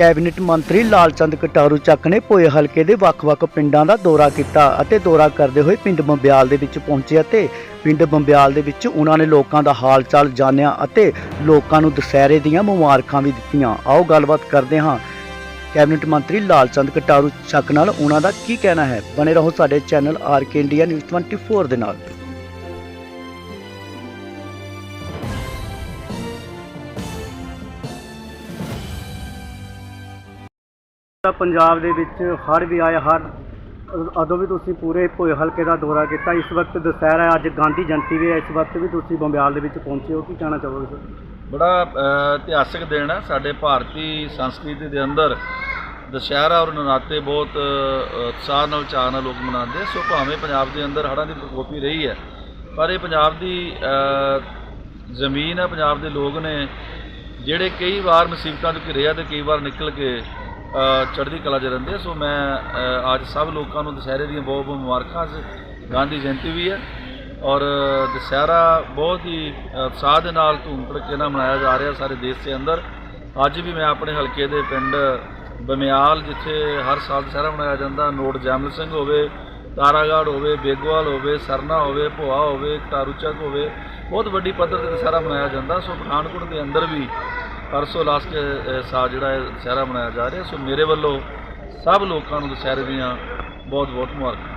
Cabinet ਮੰਤਰੀ ਲਾਲਚੰਦ ਕਟਾਰੂ ਚੱਕ ਨੇ ਪੋਏ ਹਲਕੇ ਦੇ ਵੱਖ-ਵੱਖ ਪਿੰਡਾਂ ਦਾ ਦੌਰਾ ਕੀਤਾ ਅਤੇ ਦੌਰਾ ਕਰਦੇ ਹੋਏ ਪਿੰਡ ਬੰਬਿਆਲ ਦੇ ਵਿੱਚ ਪਹੁੰਚੇ ਅਤੇ ਪਿੰਡ ਬੰਬਿਆਲ ਦੇ ਵਿੱਚ ਉਹਨਾਂ ਨੇ ਲੋਕਾਂ ਦਾ ਹਾਲ ਚਾਲ ਜਾਣਿਆ ਅਤੇ ਲੋਕਾਂ ਨੂੰ ਦੁਸਹਿਰੇ ਦੀਆਂ ਮੁਬਾਰਕਾਂ ਵੀ ਦਿੱਤੀਆਂ। ਆਓ ਗੱਲਬਾਤ ਕਰਦੇ ਹਾਂ। ਕੈਬਨਿਟ ਮੰਤਰੀ ਲਾਲਚੰਦ ਕਟਾਰੂ ਚੱਕ ਨਾਲ ਉਹਨਾਂ ਦਾ ਕੀ ਕਹਿਣਾ ਹੈ? ਬਣੇ ਰਹੋ ਸਾਡੇ ਚੈਨਲ ਆਰਕੇ ਇੰਡੀਆ ਨਿਊਜ਼ 24 ਦੇ ਨਾਲ। ਪੰਜਾਬ ਦੇ ਵਿੱਚ ਹੜ੍ਹ ਵੀ ਆਇਆ ਹੜ੍ਹ ਅਦੋਂ ਵੀ ਤੁਸੀਂ ਪੂਰੇ ਭੋਏ ਹਲਕੇ ਦਾ ਦੌਰਾ ਕੀਤਾ। ਇਸ ਵਕਤ ਦੁਸਹਿਰਾ ਅੱਜ ਗਾਂਧੀ ਜਯੰਤੀ ਵੀ ਹੈ। ਇਸ ਵਕਤ ਵੀ ਤੁਸੀਂ ਬੰਬਿਆਲ ਦੇ ਵਿੱਚ ਪਹੁੰਚੇ ਹੋ। ਕੀ ਕਹਿਣਾ ਚਾਹੋਗੇ ਸਰ? ਬੜਾ ਅ, ਇਤਿਹਾਸਕ ਦਿਨ ਹੈ। ਸਾਡੇ ਭਾਰਤੀ ਸੰਸਕ੍ਰਿਤੀ ਦੇ ਅੰਦਰ ਦੁਸਹਿਰਾ ਔਰ ਨਰਾਤੇ ਬਹੁਤ ਉਤਸ਼ਾਹ ਨਾਲ ਚਾਅ ਨਾਲ ਲੋਕ ਮਨਾਉਂਦੇ ਸੋ ਭਾਵੇਂ ਪੰਜਾਬ ਦੇ ਅੰਦਰ ਹੜ੍ਹਾਂ ਦੀ ਪ੍ਰਕੋਪੀ ਰਹੀ ਹੈ ਪਰ ਇਹ ਪੰਜਾਬ ਦੀ ਜ਼ਮੀਨ ਹੈ। ਪੰਜਾਬ ਦੇ ਲੋਕ ਨੇ ਜਿਹੜੇ ਕਈ ਵਾਰ ਮੁਸੀਬਤਾਂ ਤੋਂ ਘਿਰੇ ਆ ਤੇ ਕਈ ਵਾਰ ਨਿਕਲ ਕੇ ਚੜ੍ਹਦੀ ਕਲਾ 'ਚ ਰਹਿੰਦੇ ਸੋ ਮੈਂ ਅੱਜ ਸਭ ਲੋਕਾਂ ਨੂੰ ਦੁਸਹਿਰੇ ਦੀਆਂ ਬਹੁਤ ਬਹੁਤ ਮੁਬਾਰਕਾਂ। ਅੱਜ ਗਾਂਧੀ ਜਯੰਤੀ ਵੀ ਹੈ ਔਰ ਦੁਸਹਿਰਾ ਬਹੁਤ ਹੀ ਉਤਸ਼ਾਹ ਦੇ ਨਾਲ ਧੂਮ ਧੜਕੇ ਨਾਲ ਮਨਾਇਆ ਜਾ ਰਿਹਾ ਸਾਰੇ ਦੇਸ਼ ਦੇ ਅੰਦਰ। ਅੱਜ ਵੀ ਮੈਂ ਆਪਣੇ ਹਲਕੇ ਦੇ ਪਿੰਡ ਬਮਿਆਲ, ਜਿੱਥੇ ਹਰ ਸਾਲ ਦੁਸਹਿਰਾ ਮਨਾਇਆ ਜਾਂਦਾ, ਨੋਟ ਜੈਮਲ ਸਿੰਘ ਹੋਵੇ, ਤਾਰਾਗੜ੍ਹ ਹੋਵੇ, ਬੇਗਵਾਲ ਹੋਵੇ, ਸਰਨਾ ਹੋਵੇ, ਭੋਆ ਹੋਵੇ ਤਾਰੂਚਕ ਹੋਵੇ, ਬਹੁਤ ਵੱਡੀ ਪੱਧਰ ਤੇ ਦੁਸਹਿਰਾ ਮਨਾਇਆ ਜਾਂਦਾ। ਸੋ ਪਠਾਨਕੋਟ ਦੇ ਅੰਦਰ ਵੀ ਪਰਸੋਂ ਲਾਸ ਕੇ ਸਾਲ ਜਿਹੜਾ ਇਹ ਦੁਸਹਿਰਾ ਮਨਾਇਆ ਜਾ ਰਿਹਾ, ਸੋ ਮੇਰੇ ਵੱਲੋਂ ਸਭ ਲੋਕਾਂ ਨੂੰ ਦੁਸਹਿਰੇ ਦੀਆਂ ਬਹੁਤ ਬਹੁਤ ਮੁਬਾਰਕਾਂ।